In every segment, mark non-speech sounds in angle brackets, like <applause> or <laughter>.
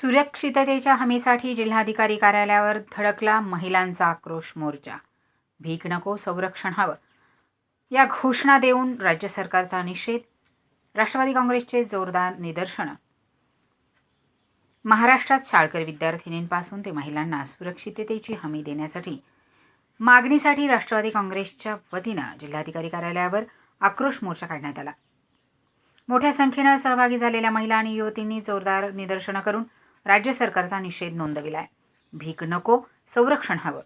सुरक्षिततेच्या हमीसाठी जिल्हाधिकारी कार्यालयावर धडकला महिलांचा आक्रोश मोर्चा. भीक नको संरक्षण हवं. या घोषणा देऊन राज्य सरकारचा निषेध. राष्ट्रवादी काँग्रेसचे जोरदार निदर्शनं. महाराष्ट्रात शाळकरी विद्यार्थिनींपासून ते महिलांना सुरक्षिततेची हमी देण्यासाठी मागणीसाठी राष्ट्रवादी काँग्रेसच्या वतीनं जिल्हाधिकारी कार्यालयावर आक्रोश मोर्चा काढण्यात आला. मोठ्या संख्येनं सहभागी झालेल्या महिला आणि युवतींनी जोरदार निदर्शनं करून राज्य सरकारचा निषेध नोंदविलाय. भीक नको संरक्षण हवं.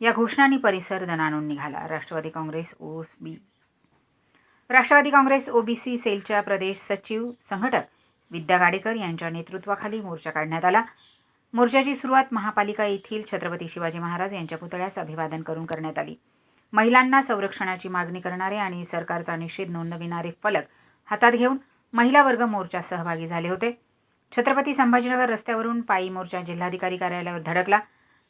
या घोषणांनी परिसर दणाणून निघाला. Rashtrawadi Congress O B. Rashtrawadi Congress OBC सेलच्या प्रदेश सचिव संघटक विद्या गाडेकर यांच्या नेतृत्वाखाली मोर्चा काढण्यात आला. मोर्चाची सुरुवात महापालिका येथील छत्रपती शिवाजी महाराज यांच्या पुतळ्यास अभिवादन करून करण्यात आली. महिलांना संरक्षणाची मागणी करणारे आणि सरकारचा निषेध नोंदविणारे फलक हातात घेऊन महिला वर्ग मोर्चात सहभागी झाले होते. छत्रपती संभाजीनगर रस्त्यावरून पायी मोर्चा जिल्हाधिकारी कार्यालयावर धडकला.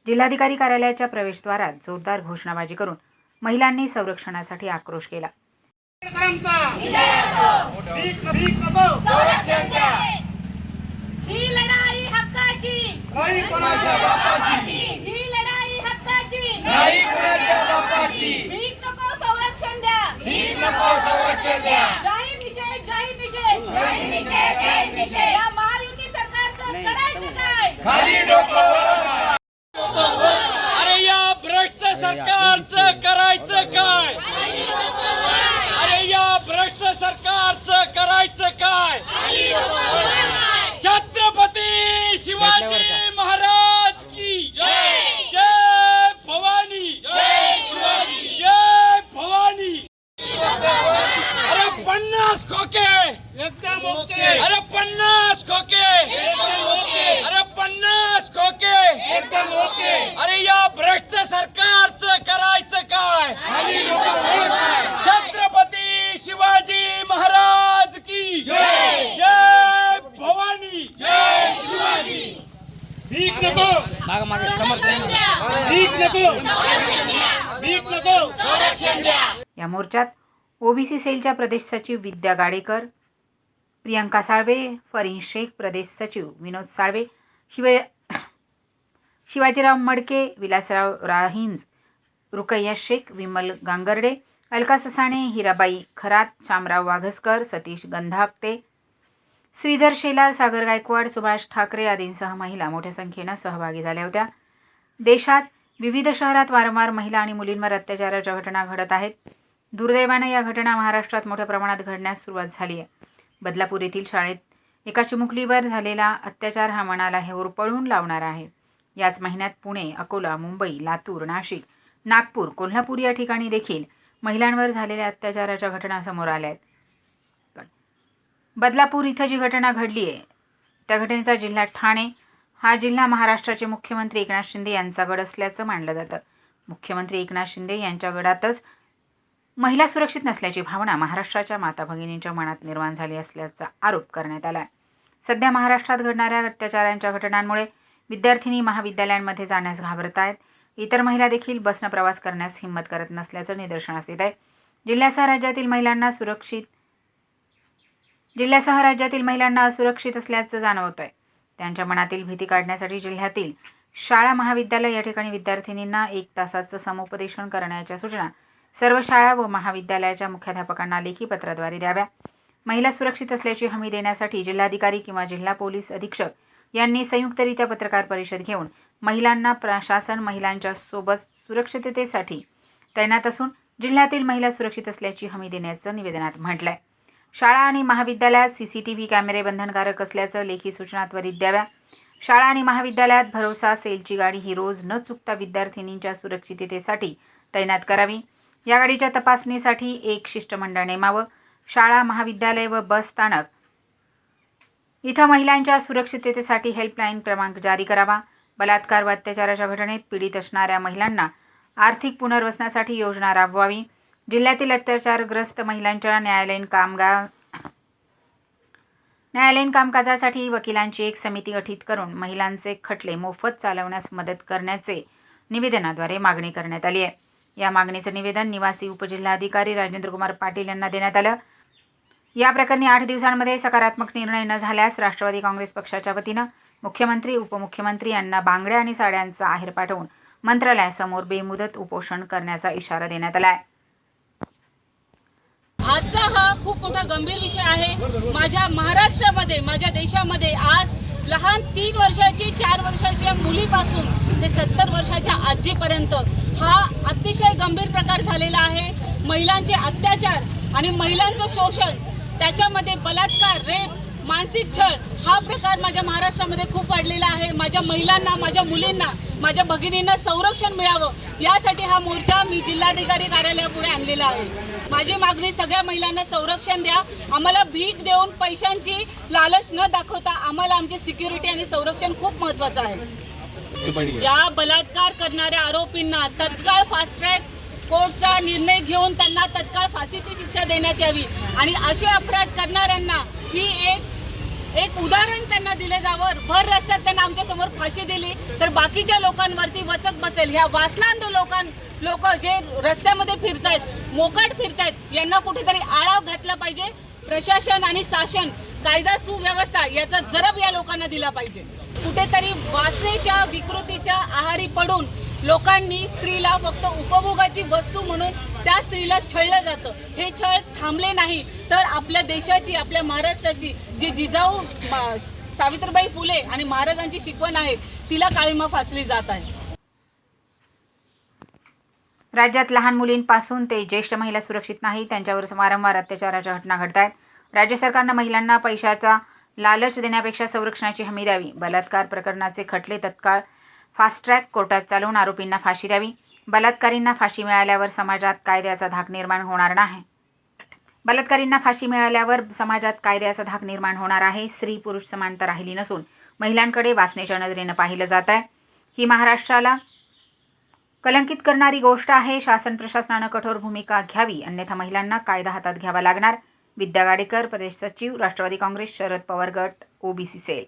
जिल्हाधिकारी कार्यालयाच्या प्रवेशद्वारात जोरदार घोषणाबाजी करून महिलांनी संरक्षणासाठी आक्रोश केला. ही ही संरक्षण द्या! खाली डोकं भीक नको भीक नको भीक नको संरक्षण द्या. या मोर्चात ओबीसी सेलच्या प्रदेश सचिव विद्या गाडेकर प्रियंका साळवे फरीन शेख प्रदेश सचिव विनोद साळवे शिव <coughs> शिवाजीराव मडके विलासराव राहिंज रुकय्या शेख विमल गांगर्डे अलका ससाणे हिराबाई खरात शामराव वाघसकर सतीश गंधापते श्रीधर शेलार सागर गायकवाड सुभाष ठाकरे आदींसह महिला मोठ्या संख्येनं सहभागी झाल्या होत्या. देशात विविध शहरात वारंवार महिला आणि मुलींवर अत्याचाराच्या घटना घडत आहेत. दुर्दैवानं या घटना महाराष्ट्रात मोठ्या प्रमाणात घडण्यास सुरुवात झाली आहे. बदलापूर येथील शाळेत एका चिमुकलीवर झालेला अत्याचार हा मनाला हे पळून लावणार आहे. याच महिन्यात पुणे अकोला मुंबई लातूर नाशिक नागपूर कोल्हापूर या ठिकाणी देखील महिलांवर झालेल्या अत्याचाराच्या घटना समोर आल्या आहेत. बदलापूर इथं जी घटना घडली आहे त्या घटनेचा जिल्हा ठाणे. हा जिल्हा महाराष्ट्राचे मुख्यमंत्री एकनाथ शिंदे यांचा गड असल्याचं मानलं जातं. मुख्यमंत्री एकनाथ शिंदे यांच्या गडातच महिला सुरक्षित नसल्याची भावना महाराष्ट्राच्या माता भगिनींच्या मनात निर्माण झाली असल्याचा आरोप करण्यात आला सध्या महाराष्ट्रात घडणाऱ्या अत्याचारांच्या घटनांमुळे विद्यार्थिनी महाविद्यालयांमध्ये जाण्यास घाबरत आहेत. इतर महिला देखील बसनं प्रवास करण्यास हिंमत करत नसल्याचं निदर्शनास येत आहे. जिल्ह्यासह राज्यातील महिलांना सुरक्षित जिल्ह्यासह राज्यातील महिलांना असुरक्षित असल्याचं जाणवत आहे त्यांच्या मनातील भीती काढण्यासाठी जिल्ह्यातील शाळा महाविद्यालय या ठिकाणी विद्यार्थिनींना एक तासाचं समुपदेशन करण्याच्या सूचना सर्व शाळा व महाविद्यालयाच्या मुख्याध्यापकांना लेखी पत्राद्वारे द्याव्या. महिला सुरक्षित असल्याची हमी देण्यासाठी जिल्हाधिकारी किंवा जिल्हा पोलीस अधीक्षक यांनी संयुक्तरित्या पत्रकार परिषद घेऊन महिलांना प्रशासन महिलांच्या सोबत सुरक्षिततेसाठी तैनात असून जिल्ह्यातील महिला सुरक्षित असल्याची हमी देण्याचं निवेदनात म्हटलंय. शाळा आणि महाविद्यालयात सी सी टी व्ही कॅमेरे बंधनकारक असल्याचं लेखी सूचना त्वरित द्याव्या. शाळा आणि महाविद्यालयात भरोसा सेलची गाडी ही रोज न चुकता विद्यार्थिनींच्या सुरक्षिततेसाठी तैनात करावी. या गाडीच्या तपासणीसाठी एक शिष्टमंडळ नेमावं. शाळा महाविद्यालय व बस स्थानक इथं महिलांच्या सुरक्षिततेसाठी हेल्पलाईन क्रमांक जारी करावा. बलात्कार व अत्याचाराच्या घटनेत पीडित असणाऱ्या महिलांना आर्थिक पुनर्वसनासाठी योजना राबवावी. जिल्ह्यातील अत्याचारग्रस्त महिलांच्या न्यायालयीन कामगार न्यायालयीन कामकाजासाठी वकिलांची एक समिती गठीत करून महिलांचे खटले मोफत चालवण्यास मदत करण्याचे निवेदनाद्वारे मागणी करण्यात आली आहे. या मागणीचं निवेदन निवासी उपजिल्हाधिकारी राजेंद्रकुमार पाटील यांना देण्यात आलं. या प्रकरणी आठ दिवसांमध्ये सकारात्मक निर्णय न झाल्यास राष्ट्रवादी काँग्रेस पक्षाच्या वतीनं मुख्यमंत्री उपमुख्यमंत्री यांना बांगड्या आणि साड्यांचा आहेर पाठवून मंत्रालयासमोर बेमुदत उपोषण करण्याचा इशारा देण्यात आला आहे. आजचा हा खूप मोठा गंभीर विषय आहे. माझ्या महाराष्ट्रामध्ये माझ्या देशामध्ये आज लहान तीन वर्षाची चार वर्षाच्या मुलीपासून ते सत्तर वर्षाच्या आजीपर्यंत हा अतिशय गंभीर प्रकार झालेला आहे. महिलांचे अत्याचार आणि महिलांचं शोषण त्याच्यामध्ये बलात्कार रेप मानसिक छळ हा प्रकार माझ्या महाराष्ट्रामध्ये खूप वाढलेला आहे. माझ्या महिलांना माझ्या मुलींना माझ्या भगिनींना संरक्षण मिळावं यासाठी हा मोर्चा मी जिल्हाधिकारी कार्यालयापुढे आणलेला आहे. माझी मागणी सगळ्या महिलांना संरक्षण द्या. आम्हाला भीक देऊन पैशांची लालच न दाखवता आम्हाला आमची सिक्युरिटी आणि संरक्षण खूप महत्वाचं आहे. या बलात्कार करणाऱ्या आरोपींना तत्काळ फास्ट ट्रॅक कोर्टचा निर्णय घेऊन त्यांना तत्काळ फाशीची शिक्षा देण्यात यावी. आणि असे अपराध करणाऱ्यांना ही एक एक उदाहरण त्यांना दिले जावं भर रस्त्यात त्यांना आमच्यासमोर फाशी दिली तर बाकीच्या लोकांवरती वचक बसेल. ह्या वासनांध लोकां लोक जे रस्त्यामध्ये फिरतायत मोकाट फिरतायत यांना कुठेतरी आळा घातला पाहिजे. प्रशासन आणि शासन कायदा सुव्यवस्था याचा जरब या लोकांना दिला पाहिजे. कुठेतरी वासनेच्या विकृतीच्या आहारी पडून लोकांनी स्त्रीला फक्त उपभोगाची वस्तू म्हणून त्या स्त्रीला छळलं जातं. हे छळ थांबले नाही तर आपल्या देशाची आपल्या महाराष्ट्राची जी जिजाऊ सावित्रीबाई फुले आणि महाराजांची शिकवण आहे तिला काळीमा फासली जात आहे. राज्यात लहान मुलींपासून ते ज्येष्ठ महिला सुरक्षित नाही त्यांच्यावर वारंवार अत्याचाराच्या घटना घडत आहेत राज्य सरकारनं महिलांना पैशाचा लालच देण्यापेक्षा संरक्षणाची हमी द्यावी. बलात्कार प्रकरणाचे खटले तत्काळ फास्ट ट्रॅक कोर्टात चालवून आरोपींना फाशी द्यावी. बलात्कारींना फाशी मिळाल्यावर समाजात कायद्याचा धाक निर्माण होणार नाही बलात्कारींना फाशी मिळाल्यावर समाजात कायद्याचा धाक निर्माण होणार आहे. स्त्री पुरुष समानता राहिली नसून महिलांकडे वाचनेच्या नजरेनं पाहिलं जात आहे ही महाराष्ट्राला कलंकित करणारी गोष्ट आहे शासन प्रशासनानं कठोर भूमिका घ्यावी अन्यथा महिलांना कायदा हातात घ्यावा लागणार. विद्या गाडेकर प्रदेश सचिव राष्ट्रवादी काँग्रेस शरद पवार गट ओबीसी सेल.